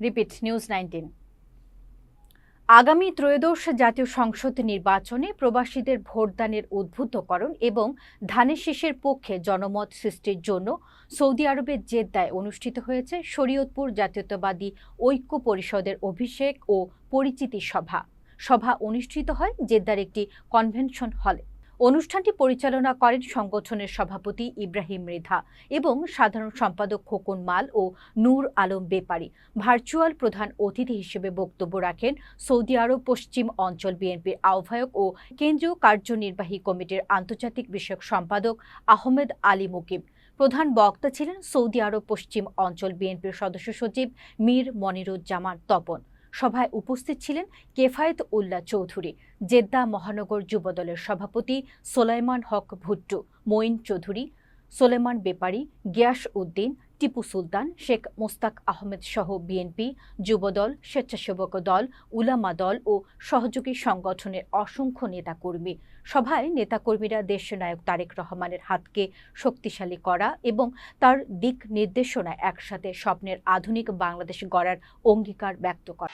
Repeat, news nineteen. আগামী ত্রয়োদশ জাতীয় সংসদ নির্বাচনে প্রবাসীদের ভোটদানের উদ্বুদ্ধকরণ এবং ধানের শীষের পক্ষে জনমত সৃষ্টির জন্য সৌদি আরবের জেদ্দায় অনুষ্ঠিত হয়েছে শরীয়তপুর জাতীয়তাবাদী ঐক্য পরিষদের অভিষেক ও পরিচিতি সভা। সভা অনুষ্ঠিত হয় জেদ্দার একটি কনভেনশন হলে। অনুষ্ঠানটি পরিচালনা করেন সংগঠনের সভাপতি ইব্রাহিম মৃধা এবং সাধারণ সম্পাদক খোকন মাল ও নূর আলম বেপারি। ভার্চুয়াল প্রধান অতিথি হিসেবে বক্তব্য রাখেন সৌদি আরব পশ্চিম অঞ্চল বিএনপির আহ্বায়ক ও কেন্দ্রীয় কার্যনির্বাহী কমিটির আন্তর্জাতিক বিষয়ক সম্পাদক আহমেদ আলী মুকিম। প্রধান বক্তা ছিলেন সৌদি আরব পশ্চিম অঞ্চল বিএনপির সদস্য সচিব মীর মনিরুজ্জামান তপন। সভায় উপস্থিত ছিলেন কেফায়েত উল্লাহ চৌধুরী, জেদ্দা মহানগর যুবদলের সভাপতি সোলাইমান হক ভুট্টু, মঈন চৌধুরী সোলেমান বেপারি, গিয়াস উদ্দিন টিপু সুলতান, শেখ মোস্তাক আহমেদ সহ বিএনপি, যুবদল, স্বেচ্ছাসেবক দল, উলামা দল ও সহযোগী সংগঠনের অসংখ্য নেতাকর্মী। সভায় নেতাকর্মীরা দেশনায়ক তারেক রহমানের হাতকে শক্তিশালী করা এবং তার দিক নির্দেশনায় একসাথে স্বপ্নের আধুনিক বাংলাদেশ গড়ার অঙ্গীকার ব্যক্ত করে।